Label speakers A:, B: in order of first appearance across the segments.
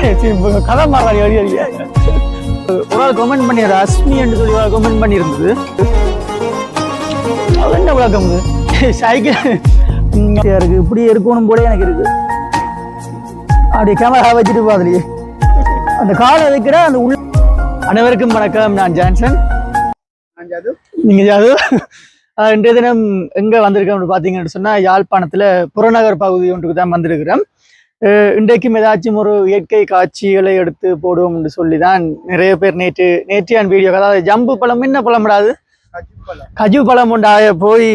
A: கதை அடி ஒரு ஆள் கமெண்ட் பண்ணிடுற அஸ்மி என்று சொல்லி ஒரு கமெண்ட் பண்ணியிருந்தது. அது என்ன விளக்கம் சைக்கிள். இருக்கு இப்படி இருக்கணும் போல எனக்கு இருக்கு. அப்படி கேமரா வச்சுட்டு பாதுலையே அந்த காலை வைக்கிற அந்த உள்ள அனைவருக்கும் வணக்கம். நான் ஜான்சன். நீங்க ஜாது. இன்றைய தினம் எங்க வந்திருக்கோம் பாத்தீங்கன்னு சொன்னா யாழ்ப்பாணத்துல புறநகர் பகுதி ஒன்றுக்கு தான் வந்திருக்கிறோம். இன்றைக்கும் ஏதாச்சும் ஒரு இயற்கை காட்சிகளை எடுத்து போடுவோம் என்று சொல்லி தான் நிறைய பேர் நேற்று நேற்றையான் வீடியோ அதாவது ஜம்பு பழம் என்ன பழம் விடாது கஜு பழம் உண்டாக போய்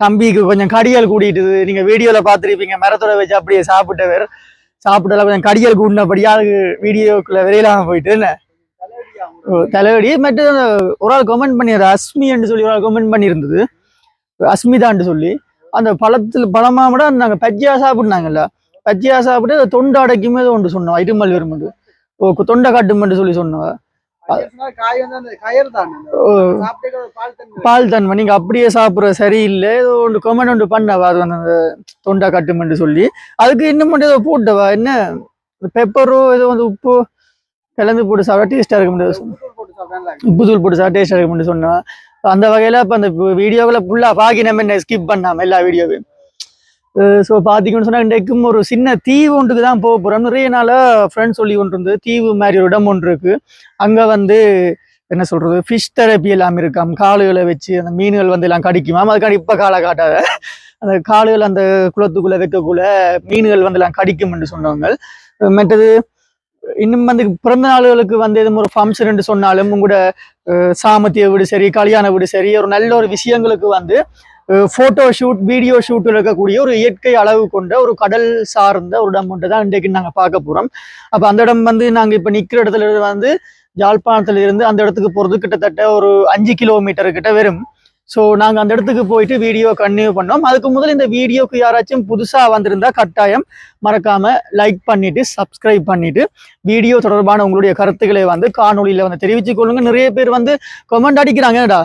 A: தம்பிக்கு கொஞ்சம் கடியல் கூடிட்டுது நீங்க வீடியோல பாத்துருப்பீங்க மரத்தோட வச்சு அப்படியே சாப்பிட்டவர். சாப்பிட்டல கொஞ்சம் கடியல் கூட்டினபடியா அதுக்கு வீடியோக்குள்ள விரையிலாம போயிட்டு என்ன? தலைவடி மட்டும் ஒரு ஆள் கமெண்ட் பண்ணிடுற அஸ்மி என்று சொல்லி ஒரு ஆள் கமெண்ட் பண்ணியிருந்தது. அஸ்மிதான்னு சொல்லி. அந்த பழத்துல பழமா விட நாங்க பச்சையா சாப்பிட்னாங்கல்ல பச்சையா சாப்பிட்டு தொண்டை அடைக்குமே ஒன்று சொன்னோம் இருமல் வருமெண்டு ஓ தொண்டை காட்டுமென்று சொல்லி சொன்னோம்
B: பால்
A: தன்மை. நீங்க அப்படியே சாப்பிட்ற சரியில்லை. ஏதோ ஒன்று கமெண்ட் ஒன்று பண்ணவா அது வந்து அந்த தொண்டை கட்டுமென்று சொல்லி. அதுக்கு இன்னும் மட்டும் ஏதோ போட்டவா என்ன? பெப்பரோ ஏதோ வந்து உப்பு கலந்து போட்டு சாப்பிட்டா டேஸ்டா இருக்க முடியாது உப்பு தூள் போட்டு சாப்பிட்டே டேஸ்ட் இருக்கும்னு சொன்னா அந்த வகையில இப்ப அந்த வீடியோவில் ஃபுல்லா பாக்கி நம்ம என்ன ஸ்கிப் பண்ணாம எல்லா வீடியோவையும். ஸோ பார்த்தீங்கன்னு சொன்னால் இன்றைக்கும் ஒரு சின்ன தீவு ஒன்றுக்கு தான் போக போகிறோம் நிறைய நாளாக ஃப்ரெண்ட்ஸ் சொல்லி ஒன்று இருந்தது. தீவு மாதிரி ஒரு இடம் ஒன்று இருக்குது அங்கே வந்து என்ன சொல்கிறது ஃபிஷ் தெரப்பி எல்லாம் இருக்காம் காலுகளை வச்சு அந்த மீன்கள் வந்து எல்லாம் கடிக்குமாம் அதுக்காண்டி இப்போ காலை காட்டாத. அந்த காலுகள் அந்த குளத்துக்குள்ளே வைக்கக்குள்ள மீன்கள் வந்து எல்லாம் கடிக்கும்னு சொன்னவங்க மற்றது இன்னும் வந்து பிறந்த நாளுகளுக்கு வந்து எதுவும் ஒரு ஃபங்க்ஷன் சொன்னாலும் உங்களோட சாமத்திய வீடு சரி கல்யாண வீடு சரி ஒரு நல்ல ஒரு விஷயங்களுக்கு வந்து ஃபோட்டோ ஷூட் வீடியோ ஷூட்டில் இருக்கக்கூடிய ஒரு இயற்கை அளவு கொண்ட ஒரு கடல் சார்ந்த ஒரு இடம் ஒன்று தான் இன்றைக்கு நாங்கள் பார்க்க போகிறோம் அப்போ அந்த இடம் வந்து நாங்கள் இப்போ நிற்கிற இடத்துல வந்து யாழ்ப்பாணத்துல இருந்து அந்த இடத்துக்கு போகிறது கிட்டத்தட்ட ஒரு அஞ்சு கிலோமீட்டர் கிட்ட வரும். ஸோ நாங்கள் அந்த இடத்துக்கு போயிட்டு வீடியோ கன்டினியூ பண்ணோம். அதுக்கு முதல்ல இந்த வீடியோக்கு யாராச்சும் புதுசாக வந்திருந்தா கட்டாயம் மறக்காமல் லைக் பண்ணிவிட்டு சப்ஸ்கிரைப் பண்ணிவிட்டு வீடியோ தொடர்பான உங்களுடைய கருத்துக்களை வந்து காணொலியில் வந்து தெரிவித்துக்கொள்ளுங்க நிறைய பேர் வந்து கொமெண்ட் அடிக்கிறாங்கடா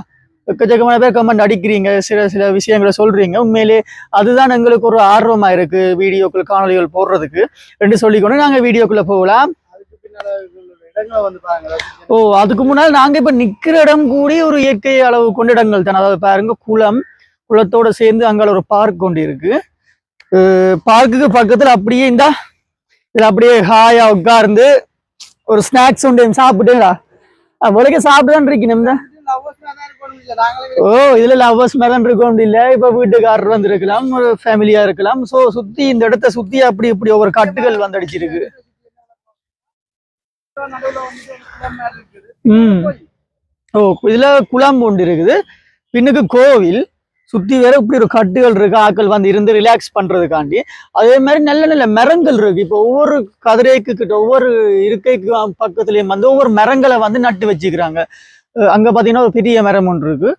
A: எக்கச்சக்கமான பேர் கமெண்ட் அடிக்கிறீங்க சில சில விஷயங்களை சொல்றீங்க. உண்மையிலே அதுதான் எங்களுக்கு ஒரு ஆர்வமா இருக்கு வீடியோக்கள் காணொளிகள் போடுறதுக்கு. ரெண்டு சொல்லிக்கொண்டு நாங்க வீடியோக்குள்ள போகலாம். ஓ அதுக்கு முன்னால் நாங்க இப்ப நிக்கிற இடம் கூடி ஒரு இயற்கை அளவு கொண்ட இடங்கள் தான். அதாவது பாருங்க குளம் குளத்தோட சேர்ந்து அங்க ஒரு பார்க் கொண்டு இருக்கு. பார்க்குக்கு பக்கத்துல அப்படியே இந்த இதுல அப்படியே ஹாயா உட்கார்ந்து ஒரு ஸ்நாக்ஸ் ஒன்று சாப்பிட்டுங்களா? உலக சாப்பிட்டுதான் இருக்கணும்
B: நாங்களே
A: ஓ இதுல லவ்வர்ஸ் மேதான் இருக்கோம் இல்ல. இப்ப வீட்டுக்காரர் வந்து இருக்கலாம் ஒரு ஃபேமிலியா இருக்கலாம். சோ சுத்தி இந்த இடத்த சுத்தி அப்படி இப்படி ஒவ்வொரு கட்டுகள் வந்து அடிச்சிருக்கு ம். ஓ இதுல குளம் ஒன்று இருக்குது. பின்னுக்கு கோவில். சுத்தி வேற இப்படி ஒரு கட்டுகள் இருக்கு. ஆட்கள் வந்து இருந்து ரிலாக்ஸ் பண்றதுக்காண்டி. அதே மாதிரி நல்ல நல்ல மரங்கள் இருக்கு. இப்போ ஒவ்வொரு கதிரைக்கு கிட்ட ஒவ்வொரு இருக்கைக்கு பக்கத்துலயும் வந்து ஒவ்வொரு மரங்களை வந்து நட்டு வச்சுக்கிறாங்க. அங்க பாத்தீங்கன்னா ஒரு பெரிய மரம் ஒன்று இருக்கு.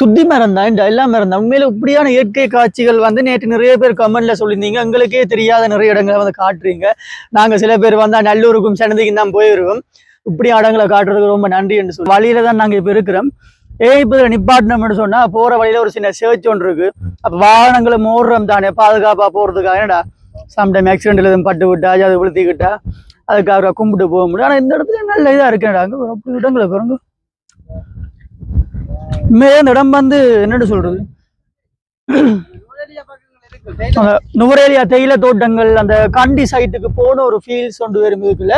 A: சுத்தி மரம் தான் இந்த எல்லா மரம் தான். உண்மையில இப்படியான இயற்கை காட்சிகள் வந்து நேற்று நிறைய பேர் கமெண்ட்ல சொல்லியிருந்தீங்க. எங்களுக்கே தெரியாத நிறைய இடங்களை வந்து காட்டுறீங்க. நாங்க சில பேர் வந்தா நல்லூருக்கும் சன்னதிக்கும் தான் போயிருக்கோம். இப்படி இடங்களை காட்டுறதுக்கு ரொம்ப நன்றி என்று சொல்லி. வழியில தான் நாங்க இப்ப இருக்கிறோம். ஏன் இப்போ நிப்பாட்டினோம்னு சொன்னா போற வழியில ஒரு சின்ன சேர்ச் ஒன்று இருக்கு. அப்ப வாகனங்களை மோடுறோம் தானே. பாதுகாப்பா போறதுக்காக என்னடா? சம்டைம் ஆக்சிடென்ட்ல எதுவும் பட்டு விட்டா அது விழுத்திக்கிட்டா? அதுக்காக கும்பிட்டு போக முடியும். ஆனால் இந்த இடத்துல நல்ல இதா இருக்கேன்டா. அங்கே அப்படி இடங்களை பாருங்க. இந்த இடம் வந்து என்னன்னு சொல்றது? நுவரேலியா தேயிலை தோட்டங்கள் அந்த கண்டி சைட்டுக்கு போன ஒரு ஃபீல்ஸ் ஒன்று வரும் இருக்குல்ல.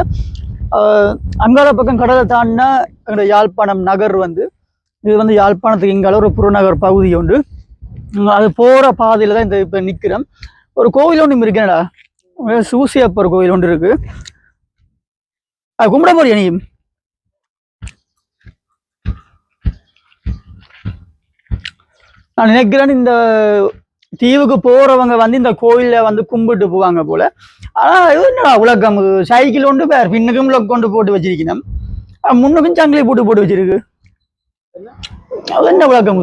A: ஆஹ் அங்கால பக்கம் கடலை தாண்டினா எங்களோட யாழ்ப்பாணம் நகர் வந்து. இது வந்து யாழ்ப்பாணத்துக்கு இங்கால ஒரு புறநகர் பகுதி உண்டு அது போற பாதையில தான் இந்த இப்ப நிக்கிறோம். ஒரு கோவில் ஒன்று இருக்கேன்டா சூசியப்பர் கோவில் ஒன்று இருக்கு. அது கும்பிட போறியா நீ? நான் நினைக்கிறேன் இந்த தீவுக்கு போறவங்க வந்து இந்த கோயில்ல வந்து கும்பிட்டு போவாங்க போல. ஆனா இது என்னடா உலகம்? சைக்கிள் ஒன்று பேர் பின்னுக்கும் உலகம் கொண்டு போட்டு வச்சிருக்கணும். முன்னுக்கும் சங்கிலி போட்டு போட்டு வச்சிருக்கு. அது என்ன உலகம்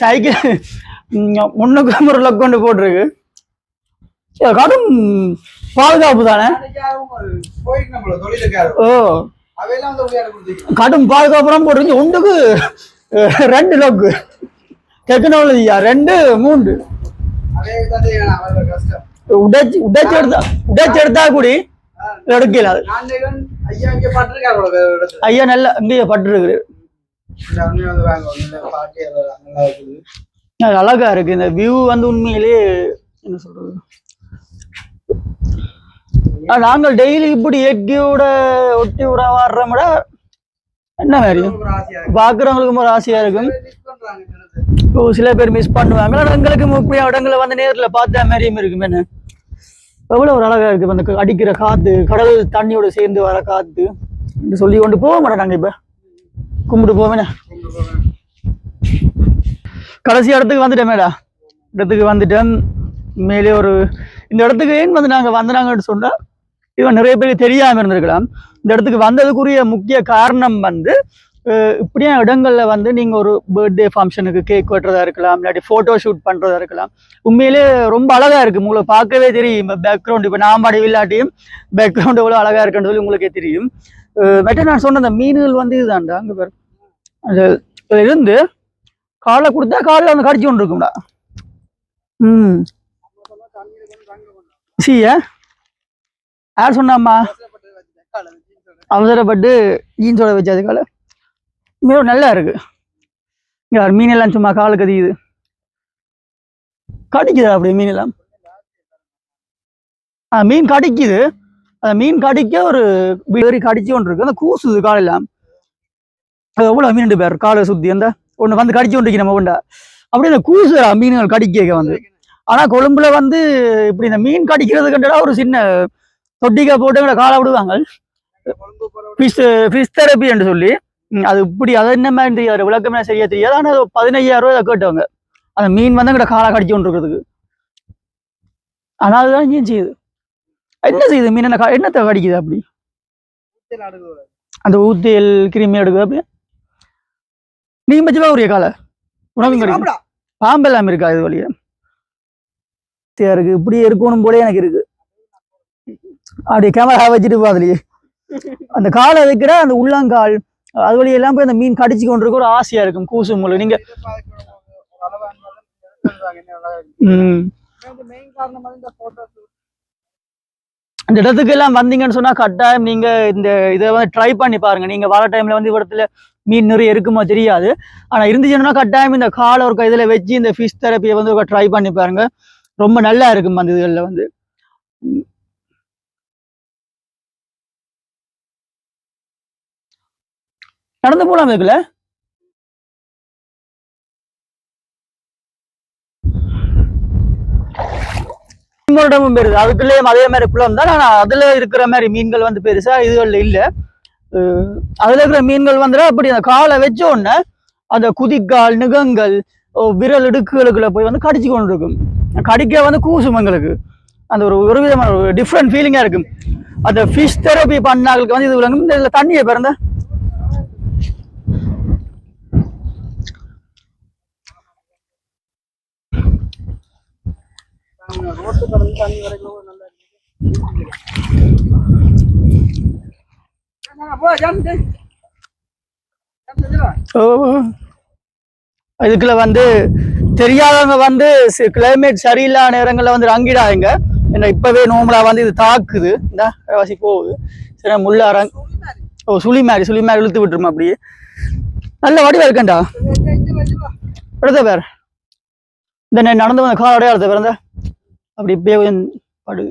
A: சைக்கிள் முன்னுக்கும் ஒரு லொக் கொண்டு போட்டிருக்கு. கடும் பாதுகாப்பு தானே? ஓ. கடும் பாதுகாப்புறம் போட்டிருக்கு. ஒன்றுக்கு ரெண்டு லொக்கு டெக்னாலஜியா ரெண்டு மூன்று. உடைச்சு உடைச்சு எடுத்தா உடைச்சு எடுத்தா கூடி எடுக்கல
B: ஐயா
A: நல்லா இங்கேயே பட்டு
B: பாட்டி.
A: அது அழகா இருக்கு. இந்த வியூ வந்து உண்மையிலேயே என்ன சொல்றது? நாங்கள் டெய்லி இப்படி இயற்கையோட ஒட்டி உறவாடுறோம்ட என்ன மாதிரி? பார்க்குறவங்களுக்கும் ஒரு ஆசையாக இருக்கும். இப்போ சில பேர் மிஸ் பண்ணுவாங்க. ஆனால் எங்களுக்கு முக்கிய இடங்களை வந்து நேரில் பார்த்த மாதிரியும் இருக்கும். என்ன? எவ்வளோ ஒரு அழகாக இருக்குது அந்த அடிக்கிற காற்று கடல் தண்ணியோட சேர்ந்து வர காற்று என்று சொல்லி கொண்டு போக மாட்டோம் நாங்கள் இப்போ கும்பிட்டு
B: போவேண்ணே
A: கடைசி இடத்துக்கு வந்துட்டேன் மேடா. இடத்துக்கு வந்துட்டேன் மேலே ஒரு இந்த இடத்துக்கு ஏன் வந்து நாங்கள் வந்தாங்கன்னு சொன்னால் இவன் நிறைய பேருக்கு தெரியாமல் இருந்திருக்கலாம். இந்த இடத்துக்கு வந்ததுக்குரிய முக்கிய காரணம் வந்து அஹ், இப்படியா இடங்கள்ல வந்து நீங்க ஒரு பர்த்டே ஃபங்க்ஷனுக்கு கேக் வெட்டுறதா இருக்கலாம் இல்லாட்டி ஃபோட்டோ ஷூட் பண்றதா இருக்கலாம். உண்மையிலே ரொம்ப அழகா இருக்கு. உங்களை பார்க்கவே தெரியும். பேக்ரவுண்ட் இப்போ நான் பாடி இல்லாட்டியும் பேக்ரவுண்ட் எவ்வளோ அழகா இருக்குன்னு சொல்லி உங்களுக்கே தெரியும். அஹ், மற்ற நான் சொன்ன அந்த மீன்கள் வந்து இதுதான்டா அங்க பேர். அது இருந்து காலை கொடுத்தா காலில் வந்து கடிச்சு கொண்டு இருக்கும்டா ம் சீயா யார் சொன்னாம்மா
B: அவசரப்பட்டு
A: ஜீன்ஸோட வச்சது காலை. மிகவும் நல்லா இருக்கு. யார் மீன் எல்லாம் சும்மா காலு கதிக்குது கடிக்குதா அப்படி மீனெல்லாம்? ஆ மீன் கடிக்குது. அந்த மீன் கடிக்க ஒரு வேறி கடிச்சு ஒன்று இருக்கு. அந்த கூசுது காலெல்லாம். அது எவ்வளோ மீன் பேர் காலை சுத்தி. அந்த ஒன்று வந்து கடிச்சு கொண்டு நம்ம உண்டா அப்படியே அந்த கூசுறா மீன்கள் கடிக்க வந்து. ஆனால் கொழும்புல வந்து இப்படி இந்த மீன் கடிக்கிறதுக்குன்றா ஒரு சின்ன தொட்டிக்கா போட்டு எங்களை காலை விடுவாங்க. ஃபிஷ் தெரப்பி என்று சொல்லி. அது இப்படி அது என்ன மாதிரி தெரியாது. விளக்கமே சரியா தெரியாது. ஆனால் அது பதினையாயிரம் ரூபாய் கேட்டவங்க. அந்த மீன் வந்து எங்கட காலை கடிச்சு கொண்டு இருக்கிறதுக்கு ஆனால் அதுதான் ஏன் செய்யுது. என்ன செய்யுது மீன்? என்ன என்னத்தை கடிக்குது அப்படி. அந்த ஊத்தியல் கிருமி எடுக்குது அப்படி. நீ மச்சவா உரிய காலை? உணவு கிடைக்கும். பாம்பெல்லாம் இருக்கா இது வழியா? இருக்கு. இப்படி இருக்கணும் போல எனக்கு இருக்கு. அப்படி கேமரா வச்சுட்டு பாதுலயே அந்த காலை வைக்கிற அந்த உள்ளங்கால் அது வழியெல்லாம் போய் அந்த மீன் கடிச்சு கொண்டு இருக்க ஒரு ஆசையா இருக்கும் கூசு மூலம் நீங்க
B: இந்த
A: அந்த இடத்துக்கு எல்லாம் வந்தீங்கன்னு சொன்னா கட்டாயம் நீங்க இந்த இதை வந்து ட்ரை பண்ணி பாருங்க. நீங்க வர டைம்ல வந்து இடத்துல மீன் நிறைய இருக்குமோ தெரியாது. ஆனா இருந்துச்சுன்னா கட்டாயம் இந்த காலை ஒரு இதுல வச்சு இந்த ஃபிஷ் தெரப்பியை வந்து ஒரு ட்ரை பண்ணி பாருங்க. ரொம்ப நல்லா இருக்கும் அந்த இதுல வந்து. நடந்து போலாம் இதுக்குள்ள மீன்களோடமும் பெருது அதுக்குள்ளேயும் அதே மாதிரி குளம் தான் ஆனால் அதில் இருக்கிற மாதிரி மீன்கள் வந்து பெருசாக இதுகளில் இல்லை. அதில் இருக்கிற மீன்கள் வந்து அப்படி அந்த காலை வச்ச உடனே அந்த குதிக்கால் நுகங்கள் ஓ, விரல் இடுக்குகளுக்குள்ள போய் வந்து கடிச்சு கொண்டு இருக்கும். கடிக்க வந்து கூசும் எங்களுக்கு. அந்த ஒரு ஒரு விதமான ஒரு டிஃப்ரெண்ட் ஃபீலிங்காக இருக்கும். அந்த ஃபிஷ் தெரப்பி பண்ணாங்களுக்கு வந்து இது விளங்கும். இந்த இதுல தண்ணியை பிறந்த
B: ரோட்டு கடந்து தண்ணி வரைக்கும் நல்லா
A: ஓ. இதுக்குள்ள வந்து தெரியாதவங்க வந்து கிளைமேட் சரியில்லாத நேரங்களில் வந்து ரங்கிடாதுங்க ஏன்னா இப்பவே நோம்பலா வந்து இது தாக்குது. இந்த வாசி போகுது. சரி முள்ள அரங் ஓ சுழி மாதிரி சுழி மாதிரி இழுத்து விட்டுருமா அப்படியே? நல்ல வடிவா இருக்கேன்டா. எடுத்த பேர் இந்த நடந்து வந்த கால் அடையாளத்தை பிறந்த அப்படி இப்படியே கொஞ்சம் படு.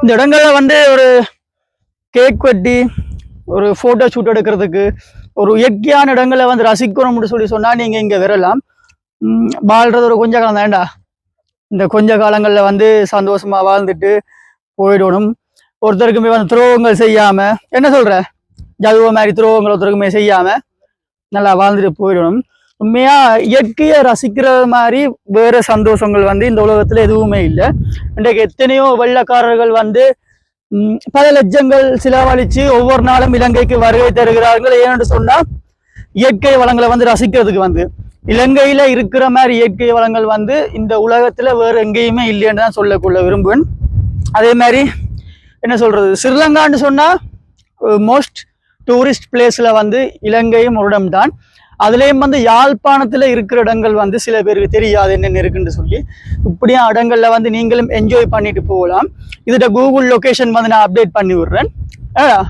A: இந்த இடங்கள்ல வந்து ஒரு கேக் வெட்டி ஒரு ஃபோட்டோ ஷூட் எடுக்கிறதுக்கு ஒரு இயற்கையான இடங்களை வந்து ரசிக்கணும்னு சொல்லி சொன்னா நீங்க இங்க வரலாம். வாழ்கிறது வாழ்றது ஒரு கொஞ்ச காலம் தான்டா. இந்த கொஞ்ச காலங்களில் வந்து சந்தோஷமா வாழ்ந்துட்டு போயிடணும். ஒருத்தருக்குமே வந்து துரோகங்கள் செய்யாம என்ன சொல்ற? ஜதுவ மாதிரி துரோகங்கள் ஒருத்தருக்குமே செய்யாம நல்லா வாழ்ந்துட்டு போயிடணும். உண்மையா இயற்கையை ரசிக்கிற மாதிரி வேற சந்தோஷங்கள் வந்து இந்த உலகத்துல எதுவுமே இல்லை. இன்றைக்கு எத்தனையோ வெள்ளக்காரர்கள் வந்து பல லட்சங்கள் செலவழிச்சு ஒவ்வொரு நாளும் இலங்கைக்கு வருகை தருகிறார்கள். ஏன்னு சொன்னா இயற்கை வளங்களை வந்து ரசிக்கிறதுக்கு வந்து இலங்கையில இருக்கிற மாதிரி இயற்கை வளங்கள் வந்து இந்த உலகத்துல வேற எங்கேயுமே இல்லைன்னு தான் சொல்லக்கொள்ள விரும்புவேன். அதே மாதிரி என்ன சொல்றது? ஸ்ரீலங்கான்னு சொன்னா மோஸ்ட் டூரிஸ்ட் பிளேஸ்ல வந்து இலங்கையும் ஒரு இடம் தான். அதுலேயும் வந்து யாழ்ப்பாணத்துல இருக்கிற இடங்கள் வந்து சில பேருக்கு தெரியாது என்னென்ன இருக்குன்னு சொல்லி. இப்படியா இடங்களில் வந்து நீங்களும் என்ஜாய் பண்ணிட்டு போகலாம். இதுல கூகுள் லொகேஷன் வந்து நான் அப்டேட் பண்ணி விடுறேன். ஏடா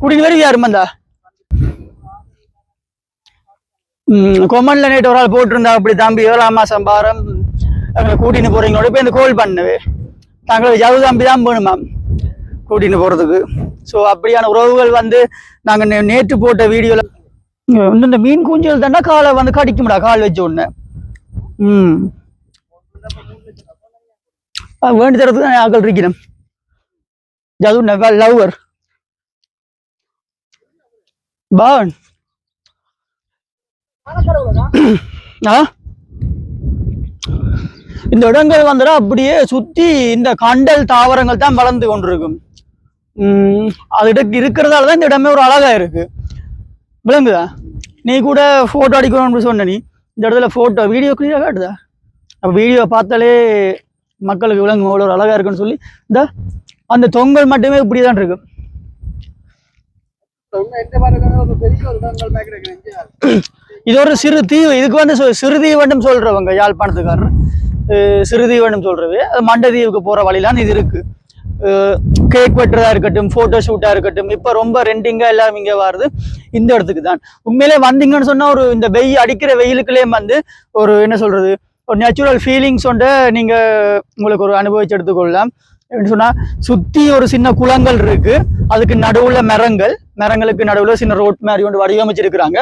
A: கூட்டிட்டு வரும் யாரும் வந்தா கொமன்ல நேற்று ஒரு ஆள் போட்டிருந்தா அப்படி தம்பி ஏழாம் மாசம் பாரம் அங்கே கூட்டின்னு போறீங்களோட போய் இந்த கோல் பண்ணுவே தாங்களுக்கு ஜவு தம்பி? தான் போகணுமா? கூட்டின்னு போறதுக்கு. ஸோ அப்படியான உறவுகள் வந்து நாங்கள் நேற்று போட்ட வீடியோவில் இந்த மீன் குஞ்சல் தானே காலை வந்து கடிக்கும்டா கால் வச்ச உடனே. ம். வேண்டி தரத்துக்கு தான் ஆக்கள் இருக்கிறேன். ஜது லவ்வர். பாவன் ஆ? இந்த இடங்கள் வந்துடா அப்படியே சுத்தி இந்த கண்டல் தாவரங்கள் தான் வளர்ந்து கொண்டிருக்கும். உம் அது இருக்கிறதாலதான் இருக்கிறதால தான் இந்த இடமே ஒரு அழகா இருக்கு. விளங்குதா? நீ கூட போட்டோ அடிக்கணும்னு சொன்ன நீ? இந்த இடத்துல போட்டோ வீடியோ கிளியரா காட்டுதா? அப்ப வீடியோ பார்த்தாலே மக்களுக்கு விளங்கும் அவ்வளோ ஒரு அழகா இருக்குன்னு சொல்லி. இந்த அந்த தொங்கல் மட்டுமே இப்படிதான் இருக்கு.
B: இன்னும் எந்த பாருங்க ஒரு பெரிய ஒரு இடங்கள் மாதிரி கிடக்குது
A: இது ஒரு சிறு தீவு இதுக்கு வந்து சிறு தீவனம் சொல்றவங்க யாழ்ப்பாணத்துக்காரர். சிறு தீவனம் சொல்றது. அது மண்டதீவுக்கு போற வழிலாம் இது இருக்கு. கேக் வெட்டுறதா இருக்கட்டும் போட்டோ ஷூட்டா இருக்கட்டும் இப்ப ரொம்ப ரெண்டிங்கா எல்லாம் இங்க வருது இந்த இடத்துக்கு தான். உண்மையிலே வந்தீங்கன்னு சொன்னா ஒரு இந்த வெயில் அடிக்கிற வெயிலுக்குள்ளே வந்து ஒரு என்ன சொல்றது ஒரு நேச்சுரல் ஃபீலிங்ஸ் ஒன்று நீங்க உங்களுக்கு ஒரு அனுபவிச்சு எடுத்துக்கொள்ளலாம். அப்படின்னு சொன்னா சுத்தி ஒரு சின்ன குளங்கள் இருக்கு. அதுக்கு நடுவுல மரங்கள். மரங்களுக்கு நடுவுல சின்ன ரோட் மாதிரி ஒன்று வடிவமைச்சிருக்கிறாங்க.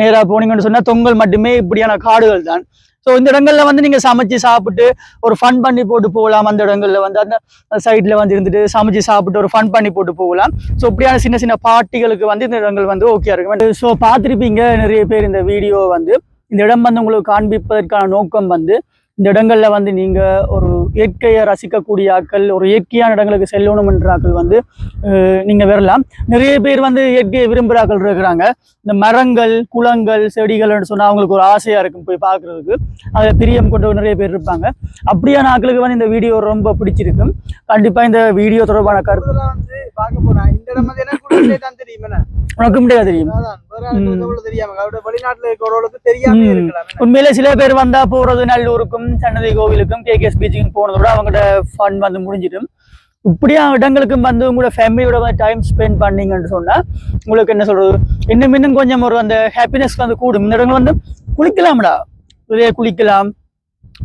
A: நேராக போனீங்கன்னு சொன்னால் தொங்கல் மட்டுமே இப்படியான காடுகள் தான். ஸோ இந்த இடங்கள்ல வந்து நீங்க சமைச்சு சாப்பிட்டு ஒரு ஃபன் பண்ணி போட்டு போகலாம். அந்த இடங்கள்ல வந்து அந்த சைட்ல வந்து இருந்துட்டு சமைச்சு சாப்பிட்டு ஒரு ஃபன் பண்ணி போட்டு போகலாம். ஸோ இப்படியான சின்ன சின்ன பார்ட்டிகளுக்கு வந்து இந்த இடங்கள் வந்து ஓகே இருக்கும். ஸோ பார்த்துருப்பீங்க நிறைய பேர் இந்த வீடியோ வந்து. இந்த இடம் வந்து உங்களுக்கு காண்பிப்பதற்கான நோக்கம் வந்து இந்த இடங்களில் வந்து நீங்கள் ஒரு இயற்கையை ரசிக்கக்கூடிய ஆட்கள் ஒரு இயற்கையான இடங்களுக்கு செல்லணும்ன்ற ஆட்கள் வந்து நீங்கள் வரலாம். நிறைய பேர் வந்து இயற்கையை விரும்புகிற ஆட்கள் இருக்கிறாங்க. இந்த மரங்கள் குளங்கள் செடிகள்னு சொன்னால் அவங்களுக்கு ஒரு ஆசையாக இருக்கும் போய் பார்க்குறதுக்கு. அதில் பிரியம் கொண்டு நிறைய பேர் இருப்பாங்க. அப்படியான ஆட்களுக்கு வந்து இந்த வீடியோ ரொம்ப பிடிச்சிருக்கும். கண்டிப்பாக இந்த வீடியோ தொடர்பான கருத்து
B: பார்க்க போறேன். இந்த இடம் வந்து எனக்கு கூட தான் தெரியும் என்ன?
A: உனக்கு முடியாது தெரியும்? உண்மையிலே சில பேர் வந்தா போறது நல்லூருக்கும் சன்னதி கோவிலுக்கும் கேகேஎஸ் பீச்சுக்கும் போனதை விட அவங்களோட ஃபன் வந்து முடிஞ்சிடும். இப்படியா இடங்களுக்கும் வந்து உங்களோட ஃபேமிலியோட வந்து டைம் ஸ்பெண்ட் பண்ணீங்கன்னு சொன்னா உங்களுக்கு என்ன சொல்றது? இன்னும் இன்னும் கொஞ்சம் ஒரு அந்த ஹாப்பினஸ் வந்து கூடும். இந்த இடங்கள் வந்து குளிக்கலாம்டா. இதே குளிக்கலாம்.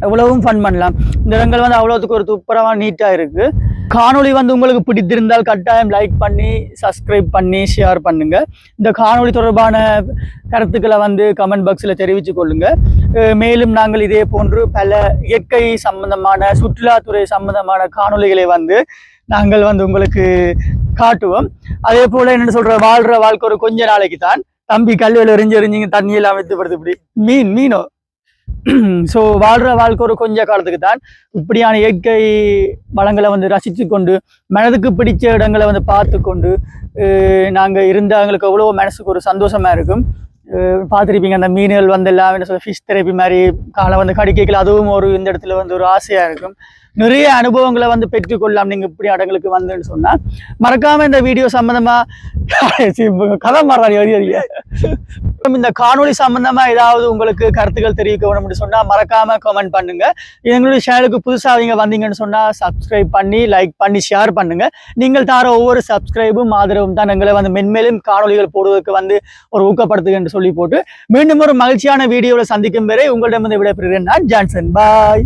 A: எவ்வளவும் ஃபன் பண்ணலாம். இந்த இடங்கள் வந்து அவ்வளோத்துக்கு ஒரு துப்புரமா நீட்டா இருக்கு. காணொளி வந்து உங்களுக்கு பிடித்திருந்தால் கட்டாயம் லைக் பண்ணி சப்ஸ்கிரைப் பண்ணி ஷேர் பண்ணுங்க. இந்த காணொளி தொடர்பான கருத்துக்களை வந்து கமெண்ட் பாக்ஸில் தெரிவித்து கொள்ளுங்க. மேலும் நாங்கள் இதே போன்று பல இயற்கை சம்பந்தமான சுற்றுலாத்துறை சம்பந்தமான காணொளிகளை வந்து நாங்கள் வந்து உங்களுக்கு காட்டுவோம். அதே போல என்ன சொல்ற வாழ்ற வாழ்க்கை ஒரு கொஞ்ச நாளைக்கு தான் தம்பி கல்வியில் எரிஞ்சு எரிஞ்சிங்க தண்ணியெல்லாம் எல்லாம் இப்படி. மீன் மீனோ? ஸோ வாழ்ற வாழ்க்கை ஒரு கொஞ்ச காலத்துக்கு தான். இப்படியான இயற்கை வளங்களை வந்து ரசித்து கொண்டு மனதுக்கு பிடிச்ச இடங்களை வந்து பார்த்து கொண்டு நாங்கள் இருந்தவங்களுக்கு எங்களுக்கு அவ்வளோ மனசுக்கு ஒரு சந்தோஷமாக இருக்கும். பார்த்துருப்பீங்க அந்த மீன்கள் வந்து எல்லாம் என்ன சொல்ல ஃபிஷ் தெரப்பி மாதிரி காலை வந்து கடிக்கல அதுவும் ஒரு இந்த இடத்துல வந்து ஒரு ஆசையாக இருக்கும். நிறைய அனுபவங்களை வந்து பெற்றுக்கொள்ளலாம் நீங்கள் இப்படி இடங்களுக்கு வந்துன்னு சொன்னால் மறக்காமல் இந்த வீடியோ சம்மந்தமாக கதை மாறாடி அறிய இந்த காணொளி சம்பந்தமா ஏதாவது உங்களுக்கு கருத்துக்கள் தெரிவிக்க வேணும்னு சொன்னா மறக்காம கமெண்ட் பண்ணுங்க. எங்களுடைய சேனலுக்கு புதுசா நீங்க வந்தீங்கன்னு சொன்னா சப்ஸ்கிரைப் பண்ணி லைக் பண்ணி ஷேர் பண்ணுங்க. நீங்கள் தார ஒவ்வொரு சப்ஸ்கிரைபும் ஆதரவும் தான் எங்களை வந்து மென்மேலும் காணொளிகள் போடுவதற்கு வந்து ஒரு ஊக்கப்படுத்துங்க என்று சொல்லி போட்டு மீண்டும் ஒரு மகிழ்ச்சியான வீடியோவில் சந்திக்கும் வரை உங்களிடம் வந்து விடைபெறுகிறேன் நான் ஜான்சன். பாய்